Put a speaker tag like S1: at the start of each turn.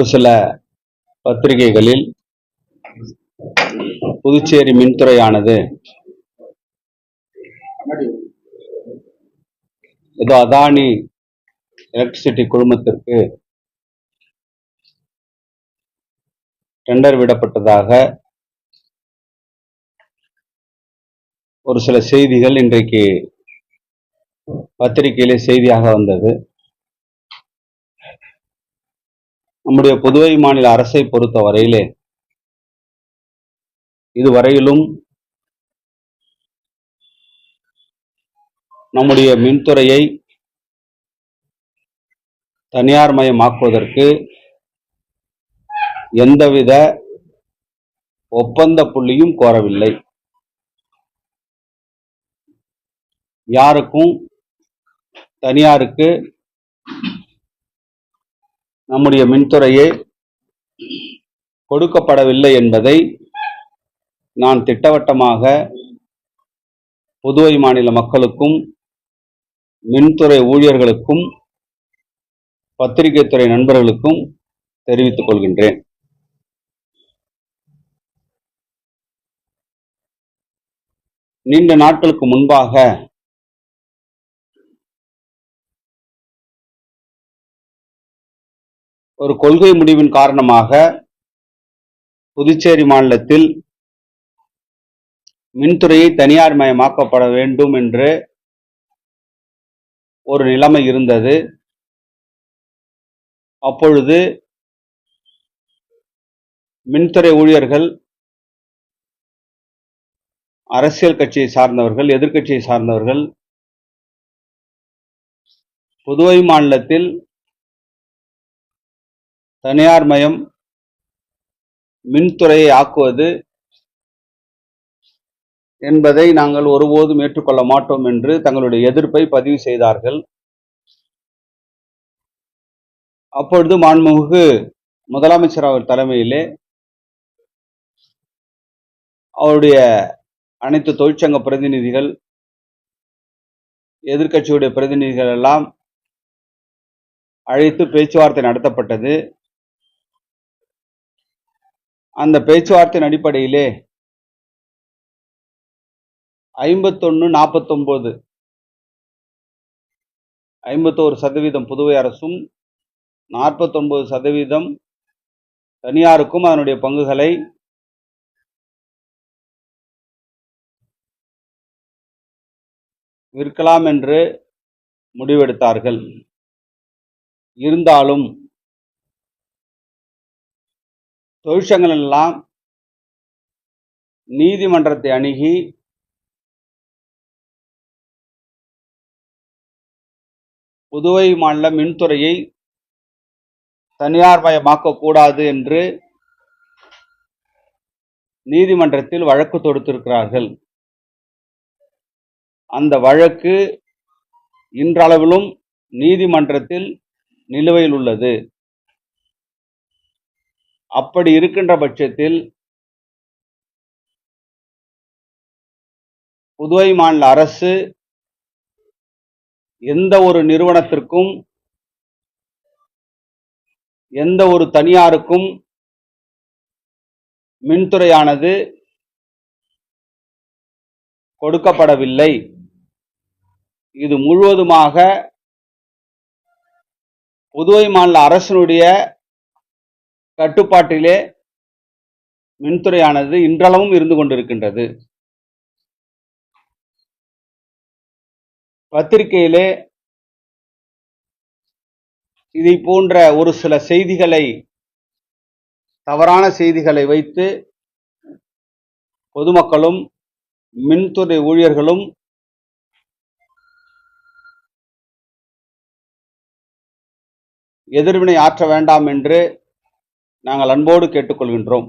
S1: ஒரு சில பத்திரிகைகளில் புதுச்சேரி மின்துறையானது ஏதோ அதானி எலக்ட்ரிசிட்டி குழுமத்திற்கு டெண்டர் விடப்பட்டதாக ஒரு சில செய்திகள் இன்றைக்கு பத்திரிகையிலே செய்தியாக வந்தது. நம்முடைய புதுவை மாநில அரசை பொறுத்த வரையிலே இதுவரையிலும் நம்முடைய மின்துறையை தனியார் மயமாக்குவதற்கு எந்தவித ஒப்பந்த புள்ளியும் கோரவில்லை. யாருக்கும் தனியாருக்கு நம்முடைய மின்துறையே கொடுக்கப்படவில்லை என்பதை நான் திட்டவட்டமாக புதுவை மாநில மக்களுக்கும் மின்துறை ஊழியர்களுக்கும் பத்திரிகை துறை நண்பர்களுக்கும் தெரிவித்துக் கொள்கின்றேன். நீண்ட நாட்களுக்கு முன்பாக ஒரு கொள்கை முடிவின் காரணமாக புதுச்சேரி மாநிலத்தில் மின்துறையை தனியார் மயமாக்கப்பட வேண்டும் என்று ஒரு நிலைமை இருந்தது. அப்பொழுது மின்துறை ஊழியர்கள் அரசியல் கட்சியை சார்ந்தவர்கள் எதிர்க்கட்சியை சார்ந்தவர்கள் புதுவை மாநிலத்தில் தனியார் மயம் மின்துறையை ஆக்குவது என்பதை நாங்கள் ஒருபோதும் ஏற்றுக்கொள்ள மாட்டோம் என்று தங்களுடைய எதிர்ப்பை பதிவு செய்தார்கள். அப்பொழுது மாண்புமிகு முதலமைச்சர் அவர் தலைமையிலே அவருடைய அனைத்து தொழிற்சங்க பிரதிநிதிகள் எதிர்க்கட்சியுடைய பிரதிநிதிகள் எல்லாம் அழைத்து பேச்சுவார்த்தை நடத்தப்பட்டது. அந்த பேச்சுவார்த்தையின் அடிப்படையிலே ஐம்பத்தொன்று நாற்பத்தொம்போது ஐம்பத்தோரு சதவீதம் புதுவை அரசும் நாற்பத்தொன்பது சதவீதம் தனியாருக்கும் அதனுடைய பங்குகளை விற்கலாம் என்று முடிவெடுத்தார்கள். இருந்தாலும் தொழிற்சங்கங்கள் எல்லாம் நீதிமன்றத்தை அணுகி புதுவை மாநில மின்துறையை தனியார் மயமாக்கக்கூடாது என்று நீதிமன்றத்தில் வழக்கு தொடுத்திருக்கிறார்கள். அந்த வழக்கு இன்றளவிலும் நீதிமன்றத்தில் நிலுவையில் உள்ளது. அப்படி இருக்கின்ற பட்சத்தில் புதுவை மாநில அரசு எந்த ஒரு நிறுவனத்திற்கும் எந்த ஒரு தனியாருக்கும் மின்துறையானது கொடுக்கப்படவில்லை. இது முழுவதுமாக புதுவை மாநில அரசினுடைய கட்டுப்பாட்டிலே மின்துறையானது இன்றளவும் இருந்து கொண்டிருக்கின்றது. பத்திரிகையிலே இதை போன்ற ஒரு சில செய்திகளை தவறான செய்திகளை வைத்து பொதுமக்களும் மின்துறை ஊழியர்களும் எதிர்வினை ஆற்ற வேண்டாம் என்று நாங்கள் அன்போடு கேட்டுக்கொள்கின்றோம்.